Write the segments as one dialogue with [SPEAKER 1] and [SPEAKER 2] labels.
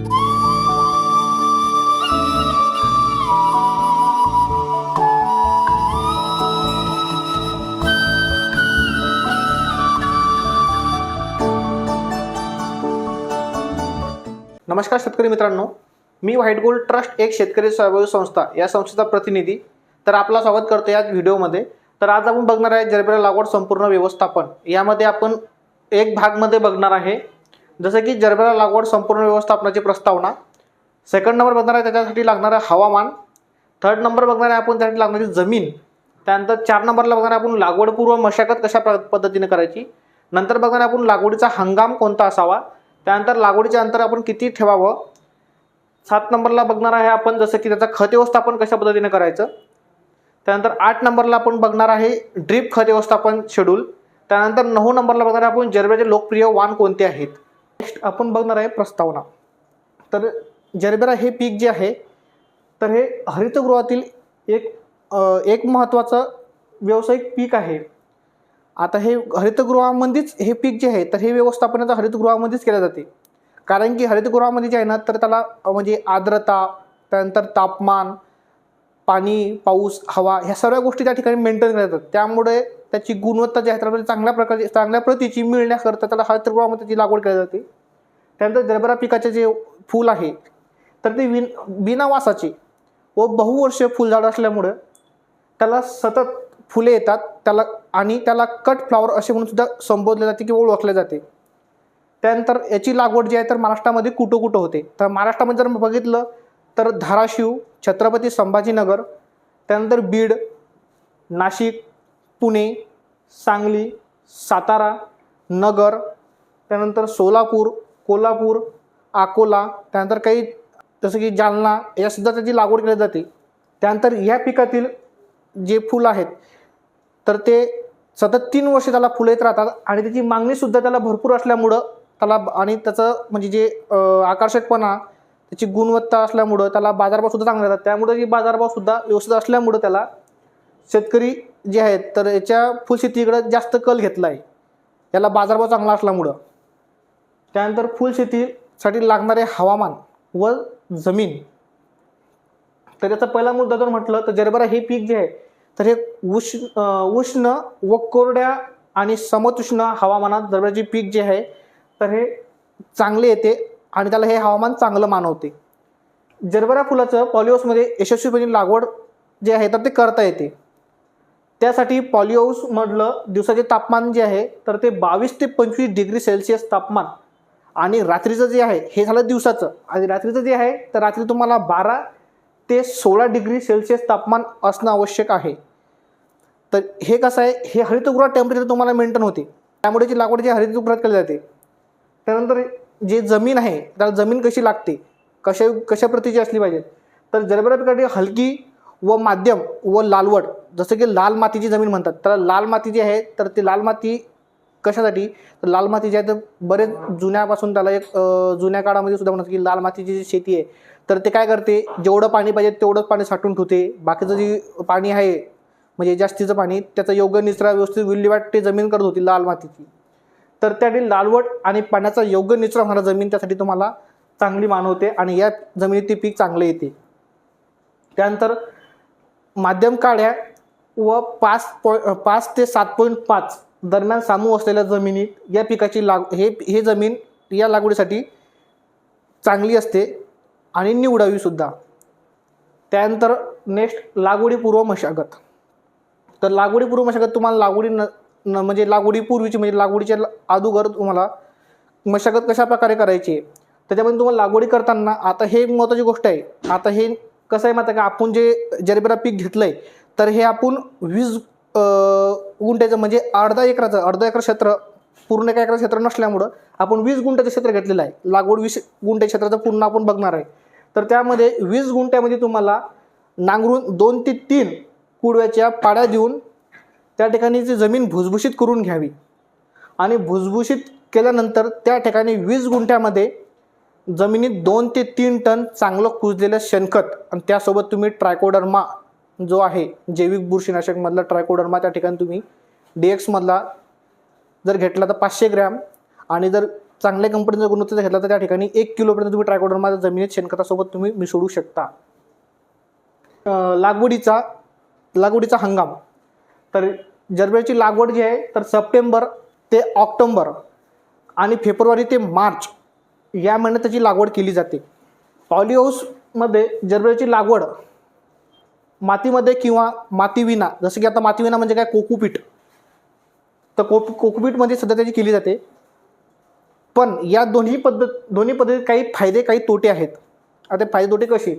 [SPEAKER 1] नमस्कार शेतकरी मित्रांनो. मी व्हाईट गोल्ड ट्रस्ट एक शेतकरी सहभागी संस्था या संस्थेचा प्रतिनिधी. तर आपला स्वागत करतो या व्हिडिओमध्ये. तर आज आपण बघणार आहे जरबेरा लागवड संपूर्ण व्यवस्थापन. यामध्ये आपण एक भागमध्ये बघणार आहे. जसं की जरबेरा लागवड संपूर्ण व्यवस्थापनाची प्रस्तावना. सेकंड नंबर बघणार आहे त्याच्यासाठी लागणारं हवामान. थर्ड नंबर बघणार आहे आपण त्यासाठी लागणारी जमीन. त्यानंतर चार नंबरला बघणार आहे आपण लागवडपूर्व मशागत कशा पद्धतीने करायची. नंतर बघणार आहे आपण लागवडीचा हंगाम कोणता असावा. त्यानंतर लागवडीचे अंतर आपण किती ठेवावं. सात नंबरला बघणार आहे आपण जसं की त्याचं खत व्यवस्थापन कशा पद्धतीने करायचं. त्यानंतर आठ नंबरला आपण बघणार आहे ड्रीप खत व्यवस्थापन शेड्यूल त्यानंतर नऊ नंबरला बघणार आहे आपण जरब्याचे लोकप्रिय वाण कोणते आहेत. नेक्स्ट आपण बघणार आहे प्रस्तावना. तर जरबेरा हे पीक जे आहे तर हे हरितगृहातील एक एक महत्त्वाचं व्यावसायिक पीक आहे. आता हे हरितगृहामध्येच हे पीक जे आहे तर हे व्यवस्थापन आता हरितगृहामध्येच केलं जाते. कारण की हरितगृहामध्ये जे आहे ना तर त्याला म्हणजे आर्द्रता त्यानंतर तापमान पाणी पाऊस हवा ह्या सर्व गोष्टी त्या ठिकाणी मेंटेन केल्या जातात. त्यामुळे त्याची गुणवत्ता जी आहे त्याला चांगल्या प्रकारची चांगल्या प्रतीची मिळण्याकरता त्याला हरितगृहामध्ये त्याची लागवड केली जाते. त्यानंतर जरबरा पिकाचे जे फूल आहे तर ते विन बिना वासाचे व बहुवर्षीय फुलझाड असल्यामुळं त्याला सतत फुले येतात. त्याला आणि त्याला कट फ्लॉवर असे म्हणून सुद्धा संबोधले जाते किंवा ओळखले जाते. त्यानंतर याची लागवड जी आहे तर महाराष्ट्रामध्ये कुठं कुठं होते. तर महाराष्ट्रामध्ये जर बघितलं तर धाराशिव छत्रपती संभाजीनगर त्यानंतर बीड नाशिक पुणे सांगली सातारा नगर त्यानंतर सोलापूर कोल्हापूर अकोला त्यानंतर काही जसं की जालना यासुद्धा त्याची लागवड केली जाते. त्यानंतर ह्या पिकातील जे फुलं आहेत तर ते सतत तीन वर्ष त्याला फुलं येत राहतात आणि त्याची मागणीसुद्धा त्याला भरपूर असल्यामुळं त्याला आणि त्याचं म्हणजे जे आकर्षकपणा त्याची गुणवत्ता असल्यामुळं त्याला बाजारभावसुद्धा चांगले येतात त्यामुळे जी बाजारभावसुद्धा व्यवस्थित असल्यामुळं त्याला शेतकरी जे आहेत तर याच्या फुलशेतीकडं जास्त कल घेतला आहे याला बाजारभाव चांगला असल्यामुळं. त्यानंतर फुलशेतीसाठी लागणारे हवामान व जमीन. तर याचा पहिला मुद्दा जर म्हटलं तर जरबरा हे पीक जे आहे तर हे उष्ण उष्ण व कोरड्या आणि समतुष्ण हवामानात जरबराचे पीक जे आहे तर हे चांगले येते आणि त्याला हे हवामान चांगलं मानवते. जरबरा फुलाचं पॉलिओसमध्ये यशस्वीपणे लागवड जे आहे तर ते करता येते. त्यासाठी पॉलिओसमधलं दिवसाचे तापमान जे आहे तर ते बावीस ते पंचवीस डिग्री सेल्सिअस तापमान आणि रात्रीचं जे आहे हे झालं दिवसाचं. आणि रात्रीचं जे आहे तर रात्री तुम्हाला बारा ते सोळा डिग्री सेल्सिअस तापमान असणं आवश्यक आहे. तर हे कसं आहे हे हरितगृहात टेम्परेचर तुम्हाला मेंटेन होते. त्यामुळे जी लागवड जी हरितगृहात केली जाते. त्यानंतर जे जमीन आहे त्याला जमीन कशी लागते कशा कशा प्रतीची असली पाहिजे? तर जरबरा पिकाची हलकी व माध्यम व लालवट जसं की लाल मातीची जमीन म्हणतात. तर लाल माती जी आहे तर ती लाल माती कशासाठी? तर लाल माती जी आहे तर बरेच जुन्यापासून त्याला एक जुन्या काळामध्ये सुद्धा म्हणतात की लाल मातीची जी शेती आहे तर ते काय करते? जेवढं पाणी पाहिजे तेवढंच पाणी साठवून ठेवते. बाकीचं जे पाणी आहे म्हणजे जास्तीचं पाणी त्याचा योग्य निचरा व्यवस्थित विल्हेवाट ते जमीन करत होती लाल मातीची. तर त्यासाठी लालवट आणि पाण्याचा योग्य निचरा होणारा जमीन त्यासाठी तुम्हाला चांगली मानवते आणि या जमिनीत ते पीक चांगले येते. त्यानंतर माध्यम काळ्या व पाच पॉ पाच ते सात पॉईंट पाच दरम्यान सामू असलेल्या जमिनीत या पिकाची लाग हे हे जमीन या लागवडीसाठी चांगली असते आणि निवडावीसुद्धा त्यानंतर नेक्स्ट लागवडीपूर्व मशागत. तर लागवडीपूर्व मशागत तुम्हाला लागवडी न न म्हणजे लागवडीपूर्वीची म्हणजे लागवडीच्या ल- अगोदर तुम्हाला मशागत कशा प्रकारे करायची आहे त्याच्यामध्ये तुम्हाला लागवडी करताना आता हे एक महत्त्वाची गोष्ट आहे. आता हे कसं आहे माहिती आहे का? आपण जे जरबेरा पीक घेतलं आहे तर हे आपण वीज गुंठ्याचं म्हणजे अर्धा एकराचं अर्धा एकर क्षेत्र पूर्ण एका एकर क्षेत्र नसल्यामुळं आपण वीस गुंठ्याचं क्षेत्र घेतलेलं आहे. लागवड वीस गुंठे क्षेत्राचं पूर्ण आपण बघणार आहे. तर त्यामध्ये वीस गुंठ्यामध्ये तुम्हाला नांगरून दोन ते तीन कुडव्याच्या पाड्या देऊन त्या ठिकाणी जी जमीन भुसभुशीत करून घ्यावी. आणि भुसभुशीत केल्यानंतर त्या ठिकाणी वीस गुंठ्यामध्ये जमिनीत दोन ते तीन टन चांगलं कुजलेलं शेणखत आणि त्यासोबत तुम्ही ट्रायकोडर्मा जो आहे जैविक बुरशीनाशकमधला ट्रायकोडर्मा त्या ठिकाणी तुम्ही डी एक्समधला जर घेतला तर पाचशे ग्रॅम आणि जर चांगल्या कंपनीचा गुणवत्तेचा घेतला तर त्या ठिकाणी एक किलोपर्यंत तुम्ही ट्रायकोडर्मा जमिनीत शेणखतासोबत तुम्ही मिसळू शकता. लागवडीचा लागवडीचा हंगाम. तर जरब्याची लागवड जी आहे तर सप्टेंबर ते ऑक्टोंबर आणि फेब्रुवारी ते मार्च या महिन्यात त्याची लागवड केली जाते. पॉलिहाऊसमध्ये जरब्याची लागवड मातीमध्ये किंवा मातीविना जसं की आता मातीविना म्हणजे काय? कोकोपीट तर कोक कोकोपीटमध्ये सध्या त्याची केली जाते. पण या दोन्ही पद्धत दोन्ही पद्धतीत काही फायदे काही तोटे आहेत. आता फायदे तोटे कसे?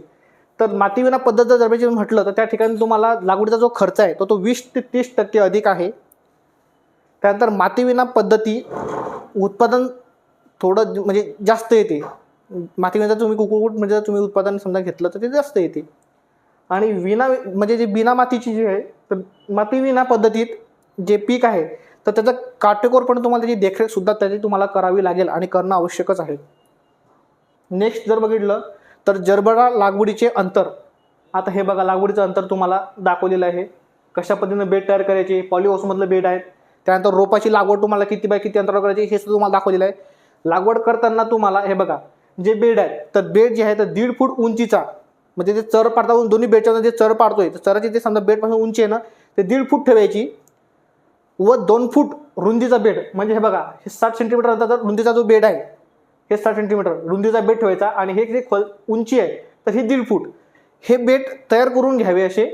[SPEAKER 1] तर मातीविना पद्धत जर जरबेची म्हटलं तर त्या ठिकाणी तुम्हाला लागवडीचा जो खर्च आहे तो तो वीस ते तीस टक्के अधिक आहे. त्यानंतर मातीविना पद्धती उत्पादन थोडं म्हणजे जास्त येते. मातीविना तुम्ही कुकुट म्हणजे जर तुम्ही उत्पादन समजा घेतलं तर ते जास्त येते. आणि विना म्हणजे जे बिना मातीची जी आहे तर मातीविना पद्धतीत जे पीक आहे तर त्याचं काटेकोरपणे तुम्हाला त्याची देखरेखसुद्धा त्याची तुम्हाला करावी लागेल आणि करणं आवश्यकच आहे. नेक्स्ट जर बघितलं तर जरबडा लागवडीचे अंतर. आता हे बघा लागवडीचं अंतर तुम्हाला दाखवलेलं आहे. कशा पद्धतीनं बेड तयार करायचे पॉलिओसमधलं बेड आहे त्यानंतर रोपाची लागवड तुम्हाला किती बाय किती अंतरावर करायची हे सुद्धा तुम्हाला दाखवलेलं आहे. लागवड करताना तुम्हाला हे बघा जे बेड आहे तर बेड जे आहे तर दीड फूट उंचीचा म्हणजे ते चर पाडता दोन्ही बेडच्या जे चर पाडतोय तर चराची ते समजा बेडपासून उंची आहे ना ते दीड फूट ठेवायची व दोन फूट रुंदीचा बेड. म्हणजे हे बघा हे साठ सेंटीमीटर अंतराचा रुंदीचा जो बेड आहे हे साठ सेंटीमीटर रुंदीचा बेड ठेवायचा आणि हे जे खोल उंची आहे तर हे दीड फूट. हे बेड तयार करून घ्यावे असे.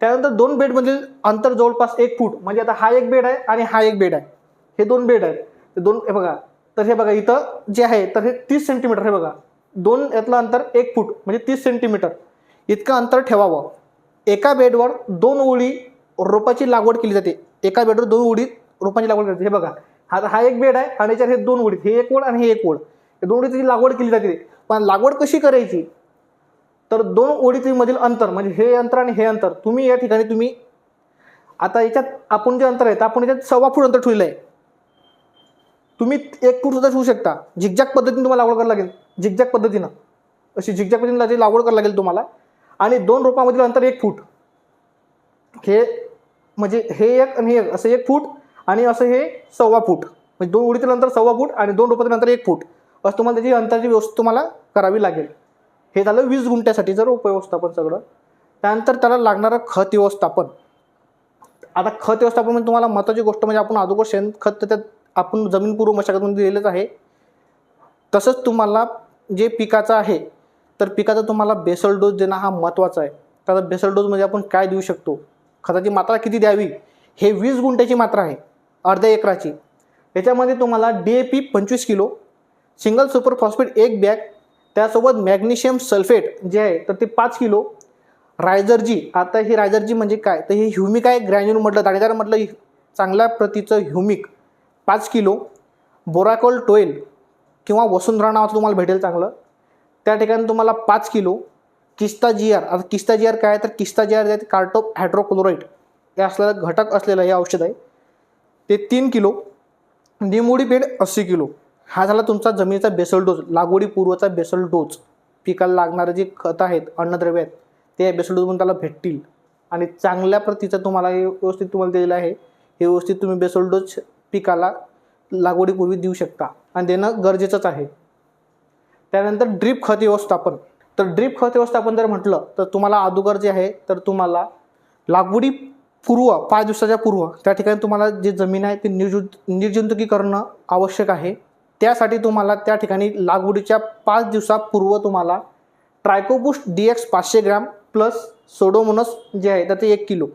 [SPEAKER 1] त्यानंतर दोन बेडमधील अंतर जवळपास एक फूट. म्हणजे आता हा एक बेड आहे आणि हा एक बेड आहे. हे दोन बेड आहेत. ते दोन हे बघा. तर हे बघा इथं जे आहे तर हे तीस सेंटीमीटर हे बघा. दोन यातलं अंतर एक फूट म्हणजे तीस सेंटीमीटर इतकं अंतर ठेवावं. एका बेडवर दोन ओळी रोपाची लागवड केली जाते. एका बेडवर दोन ओळी रोपांची लागवड करते हे बघा हा हा एक बेड आहे आणि याच्यात हे दोन ओळीत हे एक ओळ आणि हे एक ओळ हे दोन ओळीची लागवड केली जाते. पण लागवड कशी करायची? तर दोन ओळीमधील अंतर म्हणजे हे अंतर आणि हे अंतर तुम्ही या ठिकाणी तुम्ही आता याच्यात आपण जे अंतर आहे तर आपण याच्यात सव्वा फूट अंतर ठेवलेलं आहे. तुम्ही एक फूट सुद्धा ठेवू शकता. झिकझॅक पद्धतीने तुम्हाला लागवड करावी लागेल. झिकझॅक पद्धतीनं. अशी झिकझॅक पद्धतीनं त्याची लागवड करायला लागेल तुम्हाला. आणि दोन रोपामधील अंतर एक फूट. हे म्हणजे हे एक आणि हे एक असं एक फूट आणि असं हे सव्वा फूट. म्हणजे दोन उडीतील अंतर सव्वा फूट आणि दोन रोपातील अंतर एक फूट. असं तुम्हाला त्याची अंतराची व्यवस्था तुम्हाला करावी लागेल. हे झालं वीस गुंठ्यासाठी जर उपव्यवस्थापन सगळं. त्यानंतर त्याला लागणारं खत व्यवस्थापन. आता खत व्यवस्थापन म्हणजे तुम्हाला महत्त्वाची गोष्ट म्हणजे आपण अगोदर शेणखत तर त्यात आपण जमीनपूर्व मशागतमध्ये दिलेलंच आहे. तसंच तुम्हाला जे पिकाचं आहे तर पिकाचा तुम्हाला बेसल डोस देणं हा महत्त्वाचा आहे. त्याचा बेसल डोस म्हणजे आपण काय देऊ शकतो? खताची मात्रा किती द्यावी? हे वीस गुंठ्याची मात्रा आहे अर्ध्या एकराची. याच्यामध्ये तुम्हाला डी ए पी पंचवीस किलो सिंगल सुपर फॉस्फेट एक बॅग त्यासोबत मॅग्नेशियम सल्फेट जे आहे तर ते पाच किलो रायझरजी आता हे रायझरजी म्हणजे काय? तर हे ह्युमिक आहे ग्रॅन्युल म्हटलं दाणेदार म्हटलं चांगल्या प्रतीचं ह्युमिक पाच किलो बोराकोल टोएल किंवा वसुंधरा नावाचं तुम्हाला भेटेल चांगलं. त्या ठिकाणी तुम्हाला पाच किलो किस्ता जी आर आता किस्ता जी आर काय आहे तर किस्ता जी आर जे कार्टोप हायड्रोक्लोराईड. हे असलेलं घटक असलेलं हे औषध आहे. ते तीन किलो निमोडी पेड अस्सी किलो. हा झाला तुमचा जमिनीचा बेसल डोस लागवडीपूर्वचा बेसल डोस. पिकाला लागणारे जे खत आहेत अन्नद्रव्य आहेत ते बेसल डोसमधून त्याला भेटतील. आणि चांगल्या प्रतीचं तुम्हाला हे व्यवस्थित तुम्हाला दिलेलं आहे. हे व्यवस्थित तुम्ही बेसल डोस पिकाला लागवडीपूर्वी देऊ शकता. आणि देणं गरजेचंच आहे. त्यानंतर ड्रीप खत व्यवस्थापन. तर ड्रीप खत व्यवस्थापन जर म्हटलं तर तुम्हाला अगोदर जे आहे तर तुम्हाला लागवडी पूर्व पाच दिवसाच्या पूर्व त्या ठिकाणी तुम्हाला जी जमीन आहे ती निर्जु निर्जंतुकीकरणं आवश्यक आहे. त्यासाठी तुम्हाला त्या ठिकाणी लागवडीच्या पाच दिवसापूर्व तुम्हाला ट्रायकोबुस्ट डी एक्स पाचशे ग्रॅम प्लस सोडोमोनस जे आहे तर ते एक किलो.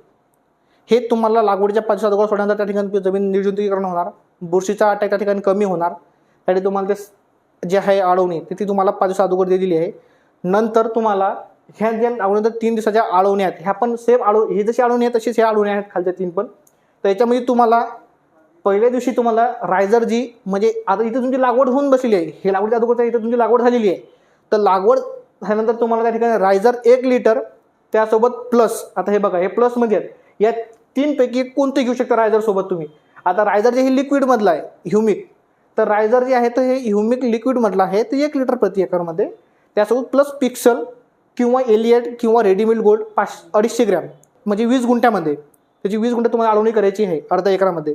[SPEAKER 1] हे तुम्हाला लागवडीच्या पाच दिवसात अगोदर सोडल्यानंतर त्या ठिकाणी जमीन निर्जंतुकीकरण होणार. बुरशीचा अटॅक त्या ठिकाणी कमी होणार. त्यासाठी तुम्हाला ते जे आहे आळवणी ते ती तुम्हाला पाच दिवसा अगोदर दिलेली आहे. नंतर तुम्हाला ह्या ज्या अगोदर तीन दिवसाच्या आळवण्या आहेत. ह्या पण सेम आळव ही जशी आळवणी आहे तशीच ह्या आळवण्या आहेत खालच्या तीन पण. तर याच्यामध्ये तुम्हाला पहिल्या दिवशी तुम्हाला रायझर जी म्हणजे आता इथे तुमची लागवड होऊन बसलेली आहे. हे लागवडच्या अगोदर इथे तुमची लागवड झालेली आहे. तर लागवड झाल्यानंतर तुम्हाला त्या ठिकाणी रायझर एक लिटर त्यासोबत प्लस आता हे बघा हे प्लसमध्ये आहेत. या तीनपैकी कोणते घेऊ शकता रायझरसोबत तुम्ही? आता रायझर जे हे लिक्विडमधलं आहे ह्युमिक तर रायझर जे आहे तर हे ह्युमिक लिक्विडमधलं आहे ते एक लिटर प्रति एकरमध्ये. त्यासोबत प्लस पिक्सल किंवा एलियट किंवा रेडीमेड गोल्ड पाच अडीचशे ग्रॅम म्हणजे वीस गुंठ्यामध्ये. त्याची वीस गुंठे तुम्हाला अळवणी करायची आहे अर्धा एकरामध्ये.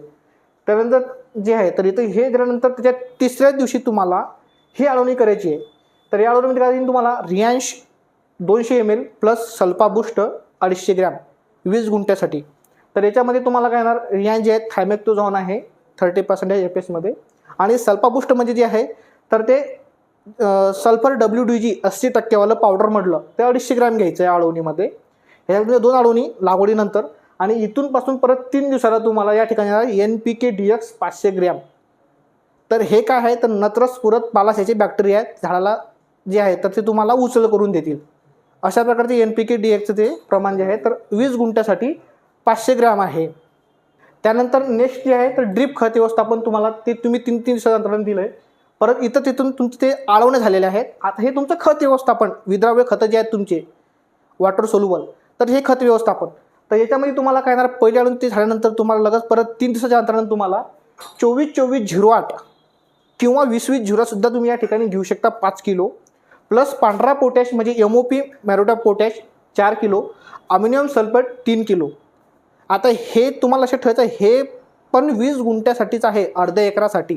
[SPEAKER 1] त्यानंतर जे आहे तर इथं हे दिल्यानंतर त्याच्या तिसऱ्या दिवशी तुम्हाला ही अळवणी करायची आहे. तर या अळवणीमध्ये काय येईल तुम्हाला? रियांश दोनशे एम एल प्लस सल्पा बुस्ट अडीचशे ग्रॅम वीस गुंठ्यासाठी. तर याच्यामध्ये तुम्हाला काय येणार रियांश जे आहे थायमेक्टोझॉन आहे थर्टी पर्सेंटेज एफ एसमध्ये आणि सल्पाबुष्ट म्हणजे जे आहे तर ते सल्फर डब्ल्यू डी जी अस्सी टक्केवालं पावडर म्हटलं. ते अडीचशे ग्रॅम घ्यायचं आहे आळवणीमध्ये. ह्याच्यामध्ये दोन आळवणी लागवडीनंतर. आणि इथून पासून परत तीन दिवसाला तुम्हाला या ठिकाणी N P K D X पाचशे ग्रॅम. तर हे काय आहे? तर नत्रस पुरत पालाशाचे बॅक्टेरिया आहेत. झाडाला जे आहे तर ते तुम्हाला उचल करून देतील. अशा प्रकारचे एन पी के डी एक्सचं ते प्रमाण जे आहे तर वीस गुंठ्यासाठी पाचशे ग्रॅम आहे. त्यानंतर नेक्स्ट जे आहे तर ड्रीप खत व्यवस्थापन तुम्हाला ते तुम्ही तीन तीन दिवसात अंतराने दिलं आहे परत इथं तिथून तुमचे ते आळवणे झालेले आहेत. आता हे तुमचं खत व्यवस्थापन विद्राव्य खतं जे आहेत तुमचे वॉटर सोल्युबल तर हे खत व्यवस्थापन. तर याच्यामध्ये तुम्हाला काय येणार? पहिले ते झाल्यानंतर तुम्हाला लगेच परत तीन दिवसाच्या अंतराने तुम्हाला चोवीस चोवीस झिरो आठ किंवा वीस वीस झिरोसुद्धा तुम्ही या ठिकाणी घेऊ शकता पाच किलो. प्लस पांढरा पोटॅश म्हणजे एम ओ पी मॅरोटा पोटॅश चार किलो. अमिनियम सल्फेट तीन किलो. आता हे तुम्हाला लक्षात ठेवायचं आहे, हे पण वीस गुंठ्यासाठीच आहे अर्ध्या एकरासाठी.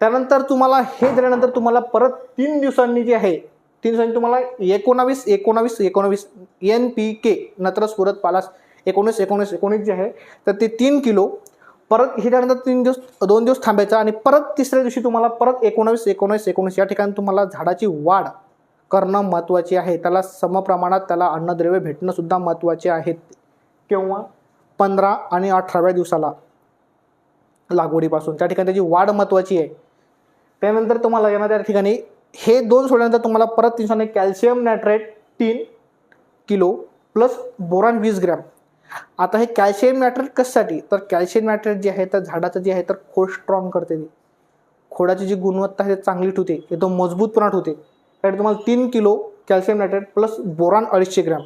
[SPEAKER 1] त्यानंतर तुम्हाला हे दिल्यानंतर तुम्हाला परत तीन दिवसांनी जे आहे तीन दिवसांनी तुम्हाला एकोणावीस एकोणावीस एकोणावीस एन पी के नत्रस पुरत पालास एकोणीस एकोणीस एकोणीस जे आहे तर ते तीन किलो. परत हे त्यानंतर तीन दिवस दोन दिवस थांबायचं आणि परत तिसऱ्या दिवशी तुम्हाला परत एकोणावीस एकोणीस एकोणीस या ठिकाणी तुम्हाला झाडाची वाढ करणं महत्त्वाची आहे. त्याला समप्रमाणात त्याला अन्नद्रव्य भेटणंसुद्धा महत्त्वाचे आहेत किंवा पंधरा आणि अठराव्या दिवसाला लागवडीपासून. त्या ठिकाणी त्याची वाढ महत्त्वाची आहे. त्यानंतर तुम्हाला येणार त्या ठिकाणी हे दोन सोडल्यानंतर तुम्हाला परत तीन दिवसांनी कॅल्शियम नायट्रेट तीन किलो प्लस बोरान वीस ग्रॅम. आता हे कॅल्शियम नायट्रेट कशासाठी? तर कॅल्शियम नायट्रेट जे आहे तर झाडाचं जे आहे तर खोड स्ट्रॉंग करते ती. खोडाची जी गुणवत्ता आहे ती चांगली ठेवते. एकदम मजबूतपणा ठेवते. त्यासाठी तुम्हाला तीन kilo calcium nitrate plus boron अडीचशे ग्रॅम.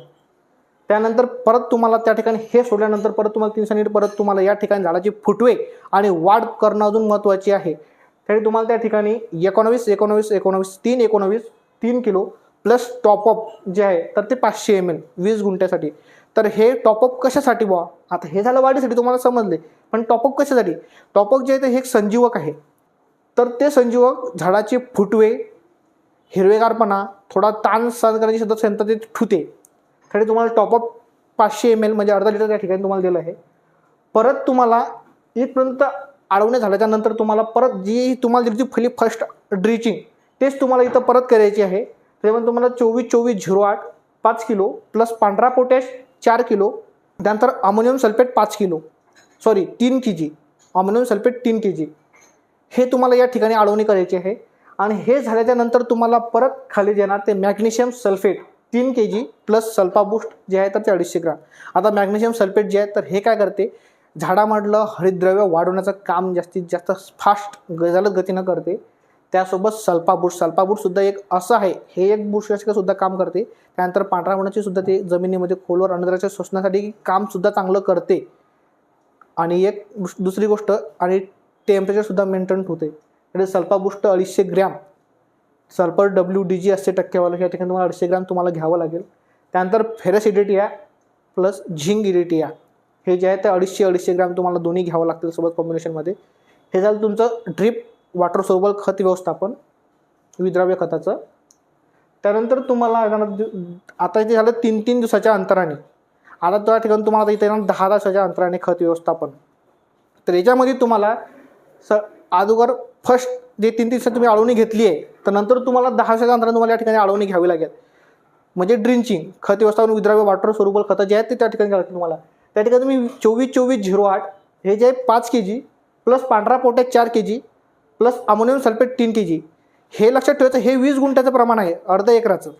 [SPEAKER 1] त्यानंतर परत तुम्हाला त्या ठिकाणी हे सोडल्यानंतर परत तुम्हाला तीन दिवसांनी परत तुम्हाला या ठिकाणी झाडाची फुटवे आणि वाढ करणं अजून महत्त्वाची आहे. त्यासाठी तुम्हाला त्या ठिकाणी एकोणवीस एकोणवीस एकोणवीस तीन एकोणवीस तीन किलो प्लस टॉपअप जे आहे तर ते पाचशे एम एल वीस गुंठ्यासाठी. तर हे टॉपअप कशासाठी बुवा? आता हे झालं वाढीसाठी तुम्हाला समजले. पण टॉपअप कशासाठी? टॉपअप जे आहे ते हे एक संजीवक आहे. तर ते संजीवक झाडाचे फुटवे हिरवेगारपणा थोडा ताण सहन करण्याची सुद्धा क्षमता ते ठुते. त्यासाठी तुम्हाला टॉपअप पाचशे एम एल म्हणजे अर्धा लिटर त्या ठिकाणी तुम्हाला दिलं आहे. परत तुम्हाला इथपर्यंत अडवणे झाल्याच्यानंतर तुम्हाला परत जी तुम्हाला दिली फली फर्स्ट ड्रिचिंग तेच तुम्हाला इथं परत करायची आहे. त्याच्यामध्ये तुम्हाला चोवीस चोवीस झिरो आठ पाच किलो प्लस पांढरा पोटॅश चार किलो त्यानंतर अमोनियम सल्फेट पाच किलो सॉरी तीन के जी अमोनियम सल्फेट तीन के जी हे तुम्हाला या ठिकाणी अडवणी करायची आहे. आणि हे झाल्याच्यानंतर तुम्हाला परत खाली देणार ते मॅग्नेशियम सल्फेट तीन K G plus sulpha boost जे आहे तर ते अडीचशे ग्राम. आता मॅग्नेशियम सल्फेट जे आहे तर हे काय करते? झाडामधलं हरितद्रव्य वाढवण्याचं काम जास्तीत जास्त फास्ट जलद गतीनं करते. त्यासोबत सल्फा सल्पाबूटसुद्धा सल्फा एक असं आहे. हे एक बुस्ट सुद्धा काम करते. त्यानंतर पांढऱ्या होण्याची सुद्धा ते जमिनीमध्ये खोलवर अन्नद्राच्या शोषणासाठी कामसुद्धा चांगलं करते. आणि एक दुसरी गोष्ट आणि टेम्परेचरसुद्धा मेंटेन होते. म्हणजे सल्फा अडीचशे gram. Sulphur W D G असते टक्केवाला या ठिकाणी तुम्हाला अडीचशे ग्रॅम तुम्हाला घ्यावं लागेल. त्यानंतर फेरस इडिटिया प्लस झिंग इडिटिया हे जे आहे ते अडीचशे अडीचशे ग्रॅम तुम्हाला दोन्ही घ्यावं लागतील सोबत कॉम्बिनेशनमध्ये हे झालं तुमचं ड्रीप वॉटर सोबल खत व्यवस्थापन विद्राव्य खताचं. त्यानंतर तुम्हाला आता इथे झालं तीन तीन दिवसाच्या अंतराने. आता त्या ठिकाणी तुम्हाला इथे येणार दहा दिवसाच्या अंतराने खत व्यवस्थापन. तर याच्यामध्ये तुम्हाला स अगोदर फर्स्ट जे तीन तीन दिवसात तुम्ही आळवणी घेतली आहे तर नंतर तुम्हाला दहा वर्षाच्या अंतराने तुम्हाला या ठिकाणी आळवणी घ्यावी लागेल. म्हणजे ड्रिंचिंग खत व्यवस्थापन विद्राव्य वॉटर स्वरूप खतं जे आहेत ते त्या ठिकाणी घ्यावं लागतील तुम्हाला. त्या ठिकाणी तुम्ही चोवीस चोवीस झिरो आठ हे जे आहे पाच के जी प्लस पांढरा पोटॅश चार K G plus ammonium sulphate तीन के जी हे लक्षात ठेवायचं हे वीस गुंठ्याचं प्रमाण आहे अर्ध एकराचं.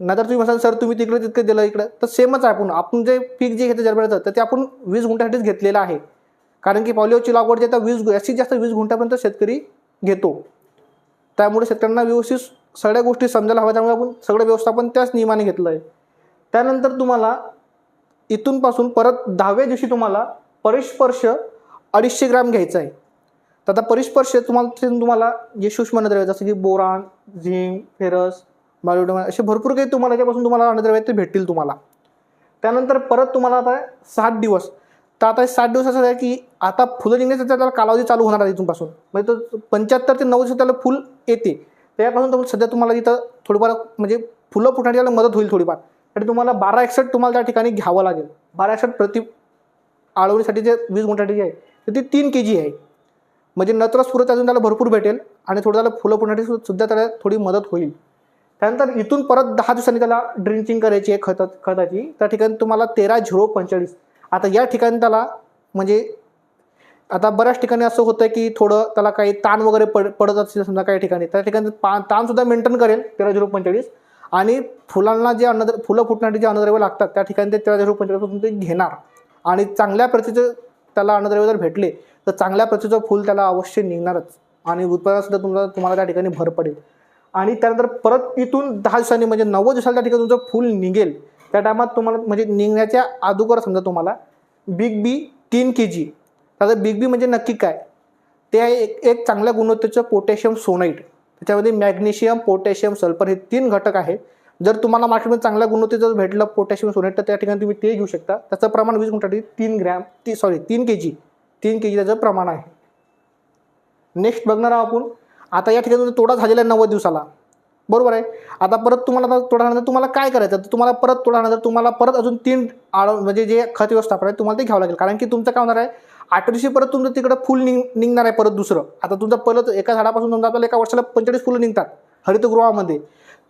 [SPEAKER 1] नाहीतर तुम्ही म्हणाल सर तुम्ही तिकडे तितकं दिलं इकडं. तर सेमच आहे आपण आपण जे पीक जे घेतो जरबऱ्याचं तर ते आपण वीस गुंठ्यासाठीच घेतलेलं आहे. कारण की पॉलिओची लागवड जे आता वीस जास्तीत जास्त वीस गुंठ्यापर्यंत शेतकरी घेतो. त्यामुळे शेतकऱ्यांना व्यवस्थित सगळ्या गोष्टी समजायला हव्या. त्यामुळे आपण सगळं व्यवस्थापन त्याच नियमाने घेतलं आहे त्यानंतर तुम्हाला इथूनपासून परत दहाव्या दिवशी तुम्हाला परिस्पर्श अडीचशे ग्रॅम घ्यायचा आहे. तर आता परिस्पर्श तुम्हाला तुम्हाला जे सूक्ष्म अन्नद्रव्य जसं की बोरान झिंक फेरस बायोडोमा असे भरपूर काही तुम्हाला याच्यापासून तुम्हाला अन्नद्रव्य ते भेटतील तुम्हाला. त्यानंतर परत तुम्हाला आता सात दिवस तर आता सात दिवस असं आहे की आता फुलं निघण्याचा त्याला कालावधी चालू होणार आहे इथूनपासून. म्हणजे तो पंच्याहत्तर ते नऊ दिवसात त्याला फुल येते. त्यापासून तुम्ही सध्या तुम्हाला इथं थोडीफार म्हणजे फुलं फुटण्याची त्याला मदत होईल थोडीफार. आणि तुम्हाला बारा एकसठ तुम्हाला त्या ठिकाणी घ्यावं लागेल. बारा एकसठ प्रति आळवणीसाठी जे वीज गुंठासाठी आहे तर ती तीन के जी आहे. म्हणजे नत्र स्फुरत अजून त्याला भरपूर भेटेल आणि थोडं त्याला फुलं फुटण्यासाठी सुद्धा त्याला थोडी मदत होईल. त्यानंतर इथून परत दहा दिवसांनी त्याला ड्रिंचिंग करायची आहे खत खताची. त्या ठिकाणी तुम्हाला तेरा झिरो पंचेचाळीस. आता या ठिकाणी त्याला म्हणजे आता बऱ्याच ठिकाणी असं होतं की थोडं त्याला काही ताण वगैरे पड पडत असेल समजा काही ठिकाणी. त्या ठिकाणी पा ताणसुद्धा मेंटेन करेल तेरा झिरो पंचेचाळीस. आणि फुलांना जे अन्नद्र फुलं फुटण्यासाठी जे अन्नद्रव्य लागतात त्या ठिकाणी ते तेरा झिरो पंचेचाळीसपासून ते घेणार. आणि चांगल्या प्रतीचं त्याला अन्नद्रव्य जर भेटले तर चांगल्या प्रतीचं फुल त्याला अवश्य निघणारच. आणि उत्पादनातसुद्धा तुमचा तुम्हाला त्या ठिकाणी भर पडेल. आणि त्यानंतर परत इथून दहा दिवसांनी म्हणजे नव्वद दिवसाला त्या ठिकाणी तुमचं फुल निघेल त्या टायमात तुम्हाला म्हणजे निघण्याच्या अगोदर समजा तुम्हाला बिग बी तीन के जी आता बिग बी म्हणजे नक्की काय? ते आहे एक एक चांगल्या गुणवत्तेचं पोटॅशियम सोनाईट. त्याच्यामध्ये मॅग्नेशियम पोटॅशियम सल्फर हे तीन घटक आहेत जर तुम्हाला मार्केटमध्ये चांगल्या गुणवत्तेचं जर भेटलं पोटॅशियम सोनेट तर त्या ठिकाणी तुम्ही ते घेऊ शकता. त्याचं प्रमाण वीस गुंठासाठी तीन ग्रॅम ती सॉरी तीन के जी तीन के जी त्याचं प्रमाण आहे. नेक्स्ट बघणार आहोत आपण. आता या ठिकाणी म्हणजे तोडा झालेला आहे नव्वद दिवसाला. बरोबर आहे? आता परत तुम्हाला तोडानंतर तुम्हाला काय करायचं? तर तुम्हाला परत तोडानंतर तुम्हाला परत अजून तीन आळ म्हणजे जे खत व्यवस्थापन आहे तुम्हाला ते घ्यावं लागेल. कारण की तुमचं काय होणार आहे? आठ परत तुमचं तिकडं फुल निघ निघणार आहे परत दुसरं. आता तुमचं पहिलं एका झाडापासून समजा आपल्याला एका वर्षाला पंचेचाळीस फुलं निघतात हरितगृहामध्ये.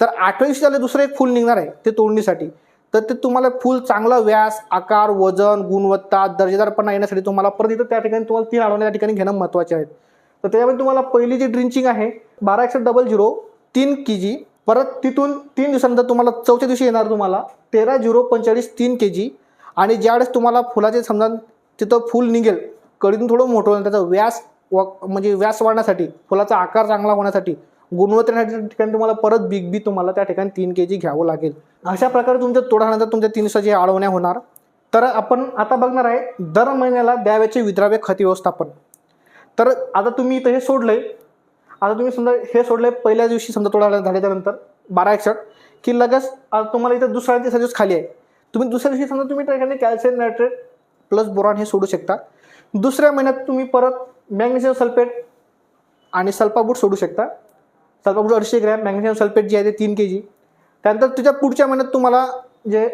[SPEAKER 1] तर आठव्या झाले दुसरं एक फुल निघणार आहे ते तोडणीसाठी. तर ते तुम्हाला फुल चांगला व्यास आकार वजन गुणवत्ता दर्जेदारपणा येण्यासाठी तुम्हाला परत इथं त्या ठिकाणी तुम्हाला तीन आळवण्या त्या ठिकाणी घेणं महत्त्वाचे आहेत. तर त्याच्यामध्ये तुम्हाला पहिली जी ड्रिंचिंग आहे बारा एकशे डबल झिरो तीन के जी परत तिथून तीन दिवसानंतर तुम्हाला चौथ्या दिवशी येणार तुम्हाला तेरा झिरो पंचेचाळीस तीन के जी आणि ज्यावेळेस तुम्हाला फुलाचे समजा तिथं फुल निघेल कडीतून थोडं मोठं होईल त्याचा व्यास व म्हणजे व्यास वाढण्यासाठी फुलाचा आकार चांगला होण्यासाठी गुणवत्तेसाठी ठिकाणी तुम्हाला परत बिग बी तुम्हाला त्या ठिकाणी तीन के जी घ्यावं लागेल. अशा प्रकारे तुमच्या तोडानंतर तुमच्या तीन दिवसाची आळवण्या होणार. तर आपण आता बघणार आहे दर महिन्याला द्याव्याचे विद्राव्य खत व्यवस्थापन. तर आता तुम्ही इथं हे सोडलंय आता तुम्ही समजा हे सोडले पहिल्या दिवशी समजा तोडा झाल्याच्यानंतर बारा एकसठ की लगेच तुम्हाला इथं दुसऱ्या दिवशी दिवस खाली आहे. तुम्ही दुसऱ्या दिवशी समजा तुम्ही त्या ठिकाणी कॅल्शियम नायट्रेट प्लस बोरॉन हे सोडू शकता. दुसऱ्या महिन्यात तुम्ही परत मॅग्नेशियम सल्फेट आणि सल्पाबूट सोडू शकता. सल्फाबूट अडीचशे ग्रॅम मॅग्नेशियम सल्फेट जे आहे ते तीन के जी त्यानंतर त्याच्या पुढच्या महिन्यात तुम्हाला जे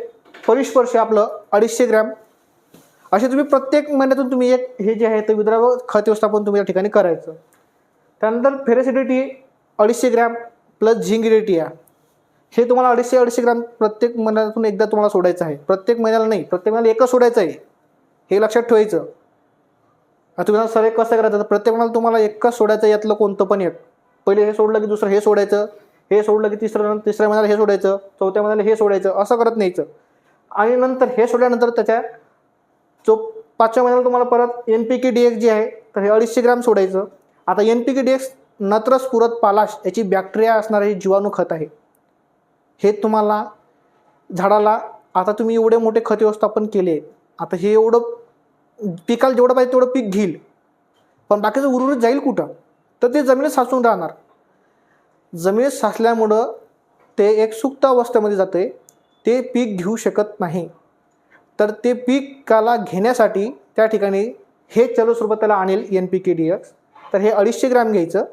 [SPEAKER 1] परिस्पर्श आपलं अडीचशे ग्रॅम असे तुम्ही प्रत्येक महिन्यातून तुम्ही एक हे जे आहे ते विद्राव खत व्यवस्थापन तुम्ही या ठिकाणी करायचं. त्यानंतर फेरेसिडिटी अडीचशे ग्रॅम प्लस झिंगिडिटी हे तुम्हाला अडीचशे अडीचशे ग्रॅम प्रत्येक महिन्यातून एकदा तुम्हाला सोडायचं आहे. प्रत्येक महिन्याला नाही प्रत्येक महिन्याला एकच सोडायचं आहे. हे लक्षात ठेवायचं. आता तुम्ही सर कसं करायचं? तर प्रत्येक महिन्याला तुम्हाला एकच सोडायचं यातलं कोणतं पण एक. पहिले हे सोडलं की दुसरं हे सोडायचं. हे सोडलं की तिसरं तिसऱ्या महिन्याला हे सोडायचं. चौथ्या महिन्याला हे सोडायचं. असं करत न्यायचं. आणि नंतर हे सोडल्यानंतर त्याच्या जो पाचव्या महिन्याला तुम्हाला परत N P K D X जे आहे तर हे अडीचशे ग्रॅम सोडायचं. आता एन पी के डेक्स नत्र स्फुरत पालाश याची बॅक्टेरिया असणारे हे जीवाणू खत आहे. हे तुम्हाला झाडाला आता तुम्ही एवढे मोठे खत व्यवस्थापन केले आता हे एवढं पिकाला जेवढं पाहिजे तेवढं पीक घेईल. पण बाकीचं उर्वरित जाईल कुठं? तर ते जमिनीत साचून राहणार. जमिनीत साचल्यामुळं ते एक सुप्त अवस्थेमध्ये जाते ते पीक घेऊ शकत नाही. तर ते पिकाला घेण्यासाठी त्या ठिकाणी हे चलस्वरूपात त्याला आणेल N P K D X तर हे अडीचशे ग्रॅम घ्यायचं.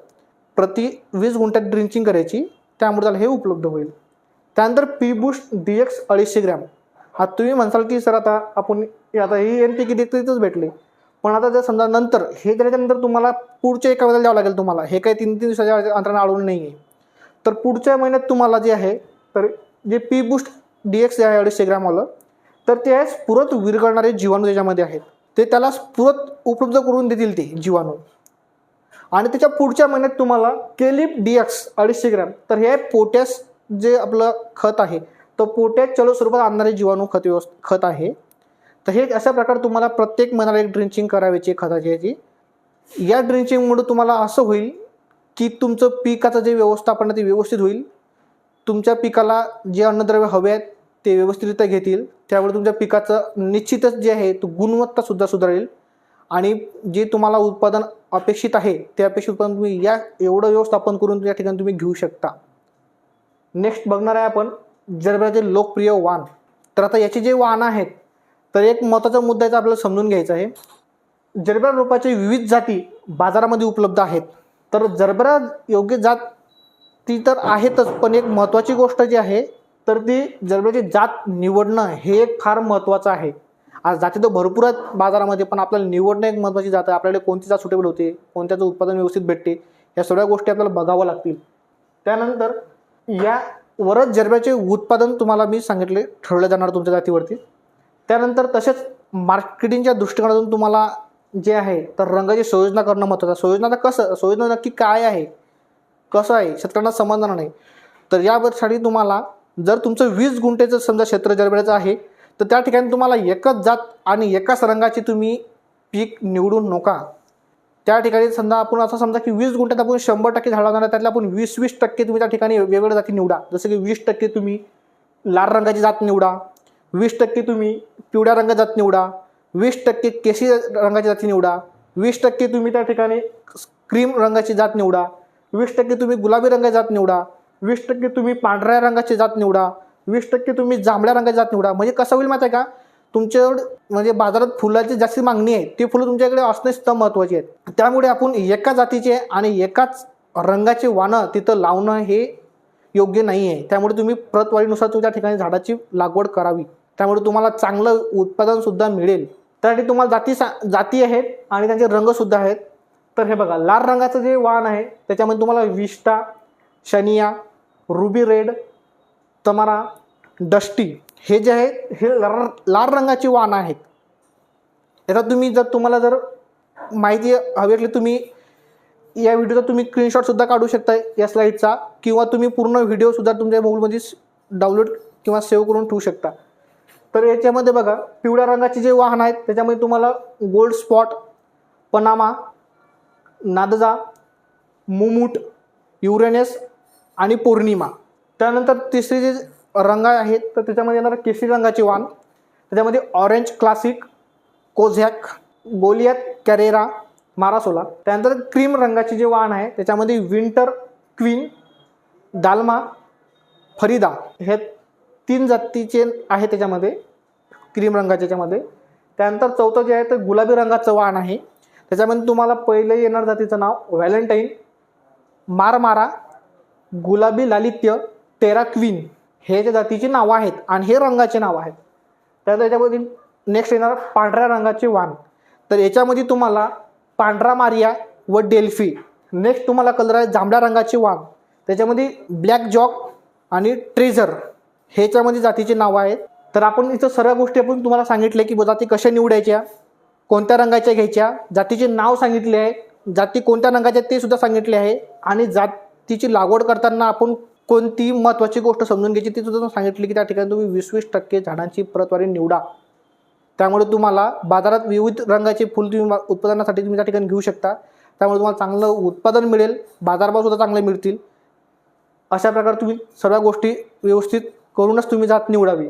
[SPEAKER 1] प्रति वीस गुंठ्यात ड्रिंचिंग करायची. त्यामुळे त्याला हे उपलब्ध होईल. त्यानंतर पी बुस्ट डी एक्स अडीचशे ग्रॅम. हा तुम्ही म्हणसाल की सर आता आपण आता ही N P K D X भेटली. पण आता जर समजा नंतर हे त्याच्यानंतर तुम्हाला पुढच्या एका वेळेला द्यावं लागेल तुम्हाला. हे काही तीन तीन दिवसाच्या अंतराने अडवून नाही आहे तर पुढच्या महिन्यात तुम्हाला जे आहे तर J P boost D X जे आहे अडीचशे ग्रॅमवालं तर ते आहे स्फुरत विरघळणारे जीवाणू त्याच्यामध्ये आहेत. ते त्याला स्फुरत उपलब्ध करून देतील ते जीवाणू. आणि त्याच्या पुढच्या महिन्यात तुम्हाला केलिप डी एक्स अडीचशे ग्रॅम. तर हे पोटॅश जे आपलं खत आहे तर पोटॅश चलो स्वरूपात आणणारे जीवाणू खत व्यवस्थ खत आहे. तर हे अशा प्रकारे तुम्हाला प्रत्येक महिन्याला एक ड्रिंचिंग करावीची आहे खताची याची. या ड्रिंचिंगमुळे तुम्हाला असं होईल की तुमचं पिकाचं जे व्यवस्थापन आहे ते व्यवस्थित होईल. तुमच्या पिकाला जे अन्नद्रव्य हवे आहेत ते व्यवस्थितरित्या घेतील. त्यामुळे तुमच्या पिकाचं निश्चितच जे आहे तो गुणवत्तासुद्धा सुधारेल. आणि जे तुम्हाला उत्पादन अपेक्षित आहे ते अपेक्षित उत्पादन तुम्ही या एवढं व्यवस्थापन करून या ठिकाणी तुम्ही घेऊ शकता. नेक्स्ट बघणार आहे आपण जर्बराचे लोकप्रिय वाण तर आता याचे जे वाण आहेत तर एक महत्त्वाचा मुद्दा याचा आपल्याला समजून घ्यायचा आहे. जरबरा रोपाचे विविध जाती बाजारामध्ये उपलब्ध आहेत. तर जरबरा योग्य जात ती तर आहेतच पण एक महत्त्वाची गोष्ट जी आहे तर ती जरबराची जात निवडणं हे एक फार महत्त्वाचं आहे. आज जाती तर भरपूर आहेत बाजारामध्ये पण आपल्याला निवडणं एक महत्त्वाची जात आहे. आपल्याला कोणती जात सुटेबल होते कोणत्याचं उत्पादन व्यवस्थित भेटते या सगळ्या गोष्टी आपल्याला बघाव्या लागतील. त्यानंतर या वरद जरब्याचे उत्पादन तुम्हाला मी सांगितले ठरवलं जाणार तुमच्या जातीवरती. त्यानंतर तसेच मार्केटिंगच्या दृष्टिकोनातून तुम्हाला जे आहे तर रंगाची संयोजना करणं महत्त्वाचं. आहे. संयोजना तर कसं संयोजना नक्की काय आहे कसं आहे शेतकऱ्यांना समजणार नाही. तर यासाठी तुम्हाला जर तुमचं वीस गुंठेचं समजा क्षेत्र जरब्याचं आहे तर त्या ठिकाणी तुम्हाला एकच जात आणि एकाच रंगाची तुम्ही पीक निवडून नका. त्या ठिकाणी समजा आपण असं समजा की वीस गुंठ्यात आपण शंभर टक्के झाड लावणार त्यातल्या आपण वीस वीस टक्के तुम्ही त्या ठिकाणी वेगवेगळ्या जाती निवडा. जसं की वीस टक्के तुम्ही लाल रंगाची जात निवडा वीस टक्के तुम्ही पिवळ्या रंगाची जात निवडा वीस टक्के केशी रंगाची जाती निवडा वीस टक्के तुम्ही त्या ठिकाणी क्रीम रंगाची जात निवडा वीस टक्के तुम्ही गुलाबी रंगाची जात निवडा वीस टक्के तुम्ही पांढऱ्या रंगाची जात निवडा वीस टक्के तुम्ही जांभळ्या रंगाची जात निवडा. म्हणजे कसं होईल माहिती आहे का? तुमच्याकडे म्हणजे बाजारात फुलाची जास्त मागणी आहे. ती फुलं तुमच्याकडे असणे सुद्धा महत्त्वाची आहेत. त्यामुळे आपण एका जातीचे आणि एकाच रंगाचे वाणं तिथं लावणं हे योग्य नाही आहे त्यामुळे तुम्ही प्रतवाढीनुसार तुमच्या ठिकाणी झाडाची लागवड करावी. त्यामुळे तुम्हाला चांगलं उत्पादनसुद्धा मिळेल. त्यासाठी तुम्हाला जाती सा जाती आहेत आणि त्यांचे रंगसुद्धा आहेत. तर हे बघा लाल रंगाचं जे वाण आहे त्याच्यामध्ये तुम्हाला विष्टा शनिया रुबी रेड तमारा डस्टी हे जे आहेत हे लाल लाल रंगाची वाहनं आहेत. याचा तुम्ही जर तुम्हाला जर माहिती हवी असली तुम्ही या व्हिडिओचा तुम्ही स्क्रीनशॉटसुद्धा काढू शकता या स्लाईडचा किंवा तुम्ही पूर्ण व्हिडिओसुद्धा तुमच्या मोबाईलमध्ये डाउनलोड किंवा सेव्ह करून ठेवू शकता. तर याच्यामध्ये बघा पिवळ्या रंगाचे जे वाहन आहेत त्याच्यामध्ये तुम्हाला गोल्ड स्पॉट पनामा नादजा मुमूट युरेनस आणि पौर्णिमा. त्यानंतर तिसरी जी रंग आहेत तर त्याच्यामध्ये येणार केशरी रंगाची वाण त्याच्यामध्ये orange classic Cossack Goliath Carrera मारासोला त्यानंतर क्रीम रंगाची जी वाण आहे त्याच्यामध्ये विंटर क्वीन दालमा फरीदा हे तीन जातीचे आहे त्याच्यामध्ये क्रीम रंगाच्या याच्यामध्ये त्यानंतर चौथं जे आहे ते गुलाबी रंगाचं वाण आहे. त्याच्यामध्ये तुम्हाला पहिले येणार जातीचं नाव व्हॅलेंटाईन मारमारा गुलाबी लालित्य तेरा क्वीन हे त्या जातीची नावं आहेत आणि हे रंगाचे नावं आहेत. तर त्याच्यामध्ये नेक्स्ट येणार पांढऱ्या रंगाचे वाण तर याच्यामध्ये तुम्हाला पांढरा मारिया व डेल्फी. नेक्स्ट तुम्हाला कलर आहे जांभळ्या रंगाचे वाण त्याच्यामध्ये ब्लॅक जॉक आणि ट्रेझर ह्याच्यामध्ये जातीची नावं आहेत. तर आपण इथं सर्व गोष्टी आपण तुम्हाला सांगितले की बुवा जाती कशा निवडायच्या कोणत्या रंगाच्या घ्यायच्या जातीचे नाव सांगितले आहे जाती कोणत्या रंगाच्या ते सुद्धा सांगितले आहे आणि जातीची लागवड करताना आपण कोणती महत्त्वाची गोष्ट समजून घ्यायची ती सुद्धा सांगितली की त्या ठिकाणी तुम्ही वीस वीस टक्के झाडांची प्रतवारी निवडा. त्यामुळे तुम्हाला बाजारात विविध रंगाचे फुल तुम्ही उत्पादनासाठी तुम्ही त्या ठिकाणी घेऊ शकता. त्यामुळे तुम्हाला चांगलं उत्पादन मिळेल बाजारभावसुद्धा चांगले मिळतील. अशा प्रकारे तुम्ही सर्व गोष्टी व्यवस्थित करूनच तुम्ही जात निवडावी.